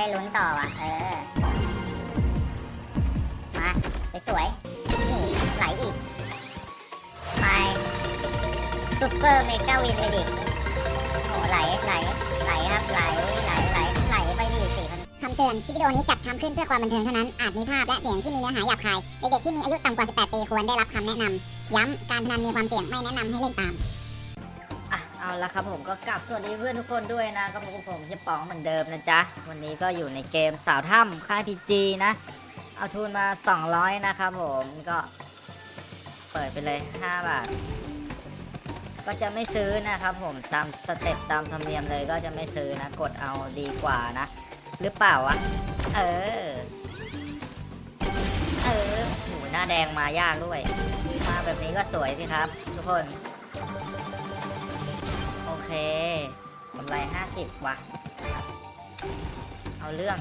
ได้ลุ้นต่อว่ะ เออ มาสวยนี่ไหลอีก ไปซุปเปอร์เมกาวินไปดิโอ้ไหลไหลไหลครับไหลไหลไหลไหลไปดิสี่พันคำเตือน คลิปวิดีโอนี้จัดทำขึ้นเพื่อความบันเทิงเท่านั้น อาจมีภาพและเสียงที่มีเนื้อหาหยาบคาย เด็กๆที่มีอายุต่ำกว่า 18 ปีควรได้รับคำแนะนำ ย้ำ การพนันมีความเสี่ยงไม่แนะนำให้เล่นตาม เอาละครับผมก็กลับสวัสดีเพื่อนทุกคนด้วยนะก็พบกับผมเชฟป๋องเหมือนเดิมนะจ๊ะ วันนี้ก็อยู่ในเกมสาวถ้ำค่ายพีจีนะ เอาทุนมา 200 นะครับผมก็เปิดไปเลย 5 บาท ก็จะไม่ซื้อนะครับผมตามสเต็ปตามธรรมเนียมเลยก็จะไม่ซื้อนะ กดเอาดีกว่านะ หรือเปล่าวะ เออ เออหูหน้าแดงมายากด้วย มาแบบนี้ก็สวยสิครับ ทุกคน เคกำไรห้าสิบว่ะ เอาเรื่อง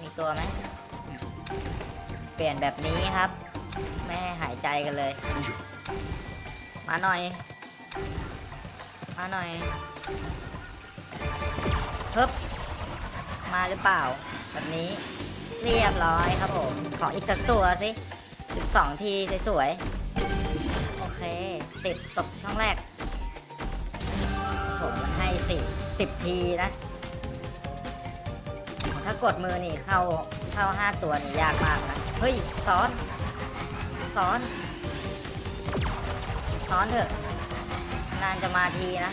มีตัวไหม เปลี่ยนแบบนี้ครับ ไม่ให้หายใจกันเลย มาหน่อย มาหน่อยเฮ้บมาหรือเปล่า แบบนี้ เรียบร้อยครับผม ขออีกสักตัวสิ12ทีสวยๆ โอเค10ตกช่องแรก ผมให้10 10ทีนะ ถ้ากดมือนี่เข้าเข้า5ตัวนี่ยากมากนะ เฮ้ยซ้อนซ้อนซ้อนเถอะ นานจะมาทีนะ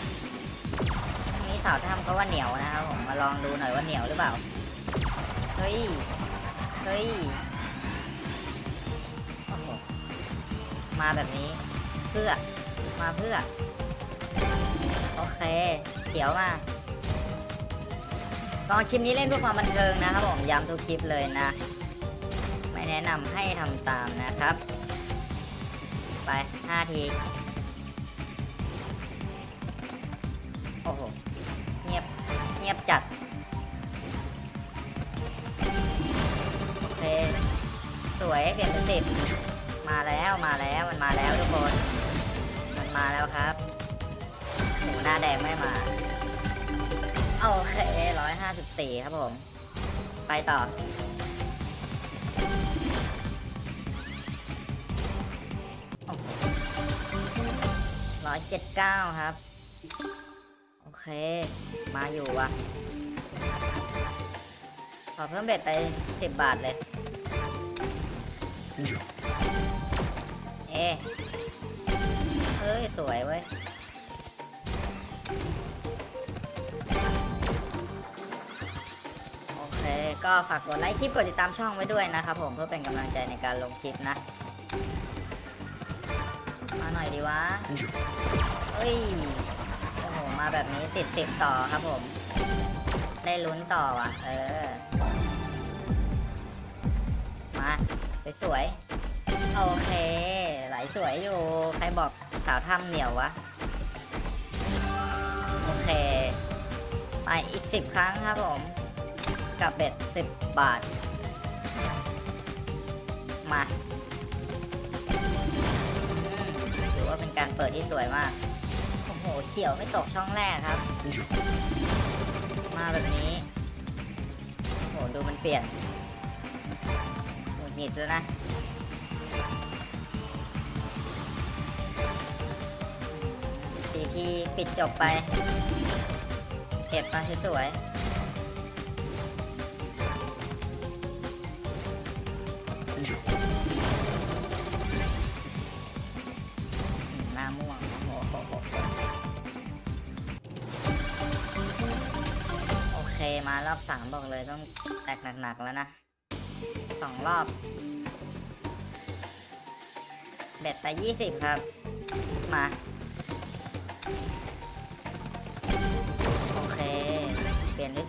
นนี้สาวทำเขาว่าเหนียวนะครับผมมาลองดูหน่อยว่าเหนียวหรือเปล่า เฮ้ย มาแบบนี้ เพื่อมาเพื่อ โอเคเขียวมาก็คลิปนี้เล่นเพื่อความบันเทิงนะครับผมย้ำทุกคลิปเลยนะ ไม่แนะนำให้ทำตามนะครับ ไป5ทีโอ้โห เงียบ เงียบจัด โอเค สวยเปลี่ยนเป็นสิบ มาแล้วมาแล้วมันมาแล้วทุกคน มันมาแล้วครับหมูหน้าแดงไม่มาโอเคร้อยห้าสิบสี่ครับผม ไปต่อร้อยเจ็ดเก้าครับ โอเค มาอยู่ว่ะ ขอเพิ่มเบ็ดไปสิบบาทเลย สวยเว้ยโอเคก็ฝากกดไลค์คลิปกดติดตามช่องไว้ด้วยนะครับผมเพื่อเป็นกำลังใจในการลงคลิปนะ มาหน่อยดีวะเฮ้ยโอ้โหมาแบบนี้ติดสิบต่อครับผม ได้ลุ้นต่อว่ะ เออ มาสวยๆโอเค ไหลสวยอยู่ ใครบอกสาวถ้ำเหนียววะ โอเค ไปอีกสิบครั้งครับผม กับเบ็ดสิบบาท มาถือว่าเป็นการเปิดที่สวยมาก โอ้โห เขียวไม่ตกช่องแรกครับ มาแบบนี้ โอ้โห ดูมันเปลี่ยนหงุดหงิดแล้วนะ ทีปิดจบไป เก็บมาสวยๆหน้าม่วงโอ้โหโอเคมารอบสามบอกเลยต้องแตกหนักๆแล้วนะสองรอบเบ็ดไปยี่สิบครับ มา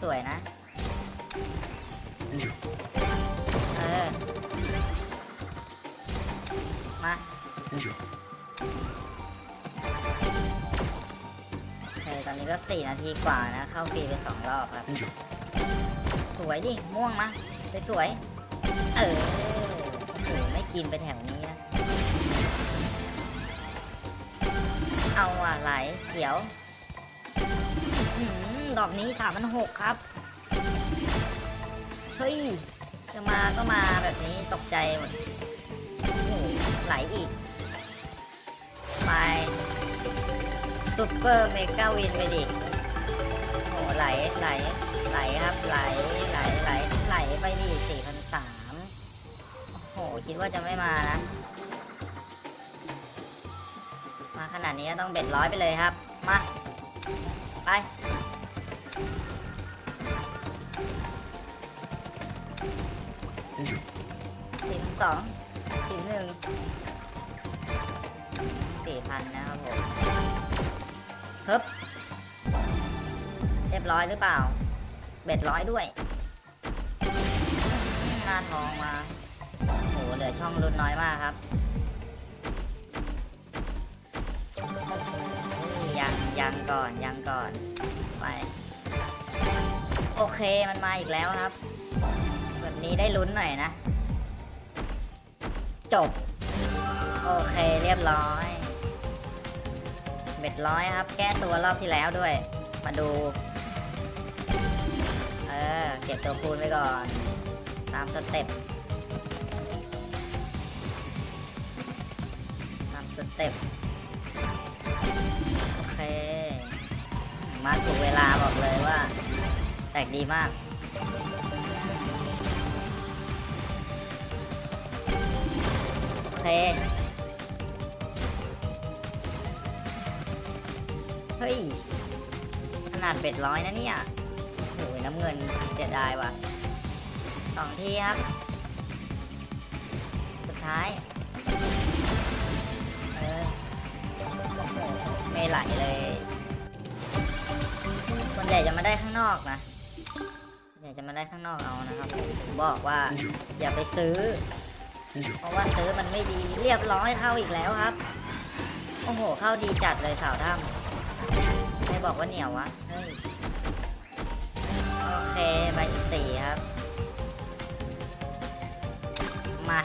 สวยนะ เออ มาโอเคตอนนี้ก็สี่นาทีกว่านะ เข้าฟรีไปสองรอบครับ สวยดิ ม่วงมาไปสวยๆเออโอ้โหไม่กินไปแถวนี้นะ เอาอะไหลเขียว อื ดอกนี้สามพันหกครับ เฮ้ยจะมาก็มาแบบนี้ตกใจหมดโอ้โหไหลอีก ไปซุปเปอร์เมกาวินไปดิโอ้โหไหลไหลไหลครับไหลไหลไหลไหลไปดิสี่พันสามโอ้โหคิดว่าจะไม่มานะ มาขนาดนี้ต้องเบ็ดร้อยไปเลยครับ มา ไป สองสี่หนึ่งสี่พันนะครับผมฮึบเรียบร้อยหรือเปล่า เบ็ดร้อยด้วย หน้าทองมาโหเหลือช่องลุ้นน้อยมากครับ ยังยังก่อนยังก่อน ไป โอเคมันมาอีกแล้วครับ แบบนี้ได้ลุ้นหน่อยนะ จบ โอเคเรียบร้อยเบ็ดร้อยครับ แก้ตัวรอบที่แล้วด้วย มาดู เออ เก็บตัวคูณไว้ก่อน ตามสเต็ปตามสเต็ปโอเค มาถูกเวลาบอกเลยว่า แตกดีมาก เค เฮ้ย ขนาดเบ็ดร้อยนะเนี่ยโอ้ยน้ำเงินเสียดายว่ะสองทีครับ สุดท้าย เออโอ้โหไม่ไหลเลยส่วนใหญ่จะมาได้ข้างนอกนะส่วนใหญ่จะมาได้ข้างนอกเอานะครับ ผมบอกว่าอย่าไปซื้อ เพราะว่าซื้อมันไม่ดีเรียบร้อยเข้าอีกแล้วครับ โอ้โห เข้าดีจัดเลยสาวถ้ำไม่บอกว่าเหนียววะเฮ้ยโอเคใบอีกสี่ครับ มา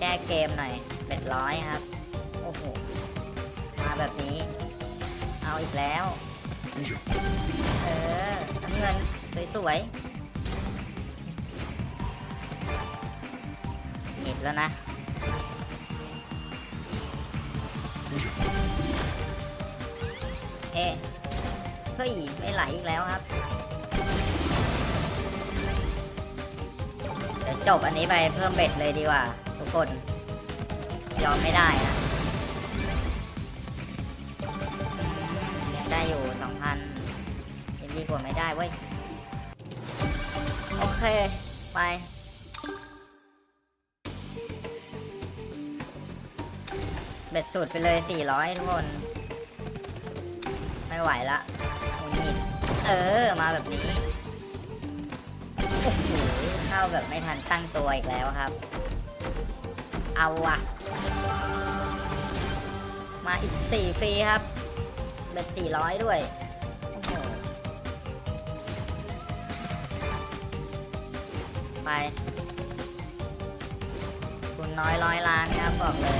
แก้เกมหน่อยเบ็ดร้อยครับ โอ้โห มาแบบนี้ เอาอีกแล้ว เออน้ำเงินสวยๆ แล้วนะเอ๊ะเฮ้ยไม่ไหลอีกแล้วครับเดี๋ยวจบอันนี้ไปเพิ่มเบ็ดเลยดีกว่า ทุกคน ยอมไม่ได้นะยังได้อยู่สองพันยังดีกว่าไม่ได้เว้ย โอเค ไป บ็ดสุดไปเลย 400 ทุกคน ไม่ไหวละหงุดหงิดเออ มาแบบนี้ โอ้โห เข้าแบบไม่ทันตั้งตัวอีกแล้วครับ เอาว่ะมาอีก 4 ฟรีครับ เบ็ด 400 ด้วย โอ้โห ไป คุณน้อยร้อยล้านครับบอกเลย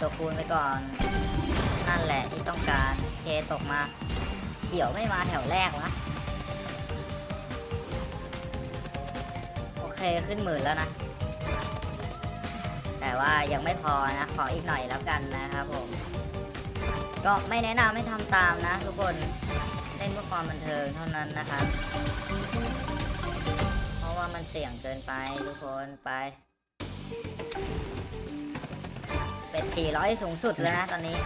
ตัวคูณไปก่อน นั่นแหละที่ต้องการเคตกมา เขียวไม่มาแถวแรกวะโอเคขึ้นหมื่นแล้วนะ แต่ว่ายังไม่พอนะ ขออีกหน่อยแล้วกันนะครับผม ก็ไม่แนะนำให้ทำตามนะทุกคนเล่นเพื่อความบันเทิงเท่านั้นนะครับเพราะว่ามันเสี่ยงเกินไปทุกคนไป เป็น 400 สูงสุดแล้วนะตอนนี้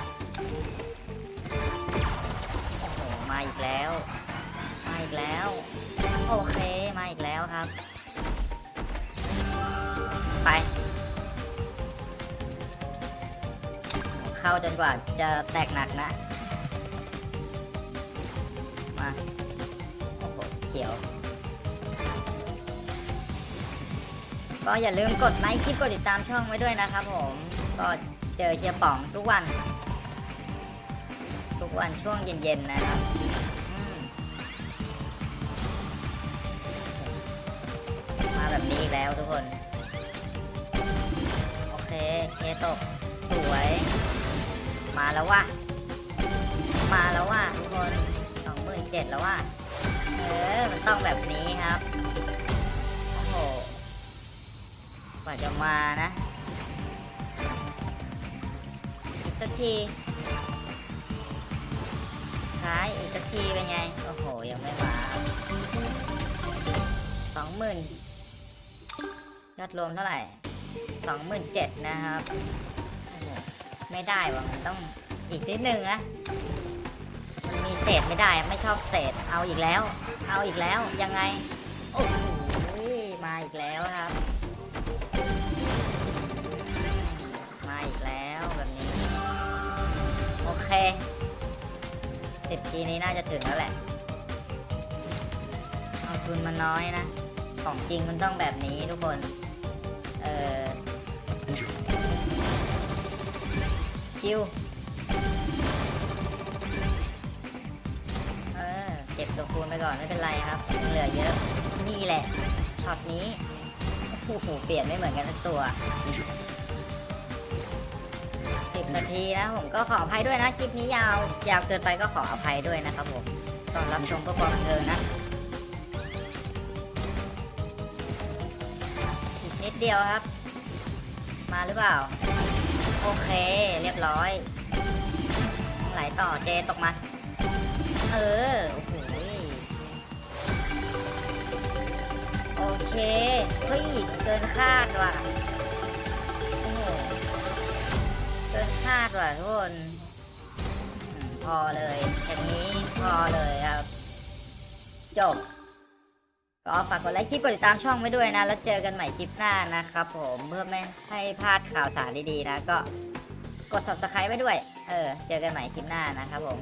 โอ้โห มาอีกแล้ว มาอีกแล้ว โอเค มาอีกแล้วครับ ไป เข้าจนกว่าจะแตกหนักนะ มา โอ้โห เขียวก็อย่าลืมกดไลค์คลิปกดติดตามช่องไว้ด้วยนะครับผม ก็ เจอเชียป๋องทุกวัน ทุกวันช่วงเย็นๆนะครับอืมนี้แล้วทุกคน โอเคเคตกสวย มาแล้วว่ะมาแล้วว่ะทุกคนสองหมื่นเจ็ดแล้วว่ะเออ มันต้องแบบนี้ครับ โอ้โหกว่าจะมานะ สักทีท้ายอีกสักทีเป็นไง โอ้โห ยังไม่มาสองหมื่นยอดรวมเท่าไหร่สองหมื่นเจ็ดนะครับ ไม่ได้ว่ะมันต้องอีกนิดนึงนะมันมีเศษไม่ได้ไม่ชอบเศษเอาอีกแล้ว เอาอีกแล้วยังไง โอ้โหมาอีกแล้วครับ ทีนี้น่าจะถึงแล้วแหละเอาทุนมาน้อยนะ ของจริงมันต้องแบบนี้ทุกคน เออคิวเออเก็บตัวคูณไปก่อนไม่เป็นไรครับยังเหลือเยอะ นี่แหละช็อตนี้โอ้โหเปลี่ยนไม่เหมือนกันสักตัว นาทีนะผมก็ขออภัยด้วยนะคลิปนี้ยาวยาวเกินไปก็ขออภัยด้วยนะครับผมตอนรับชมก็ความบันเทิงนะอีกนิดเดียวครับ มาหรือเปล่า โอเค เรียบร้อยไหลต่อเจตกมา เออโอ้โหโอเคเฮ้ยเกินคาดว่ะ กินคาดว่ะทุกคนพอเลยอย่างนี้พอเลยครับ จบ ก็ฝากกดไลค์คลิปกดติดตามช่องไว้ด้วยนะ แล้วเจอกันใหม่คลิปหน้านะครับผมเพื่อไม่ให้พลาดข่าวสารดีๆนะ ก็กด subscribe ไว้ด้วย เออ เจอกันใหม่คลิปหน้านะครับผม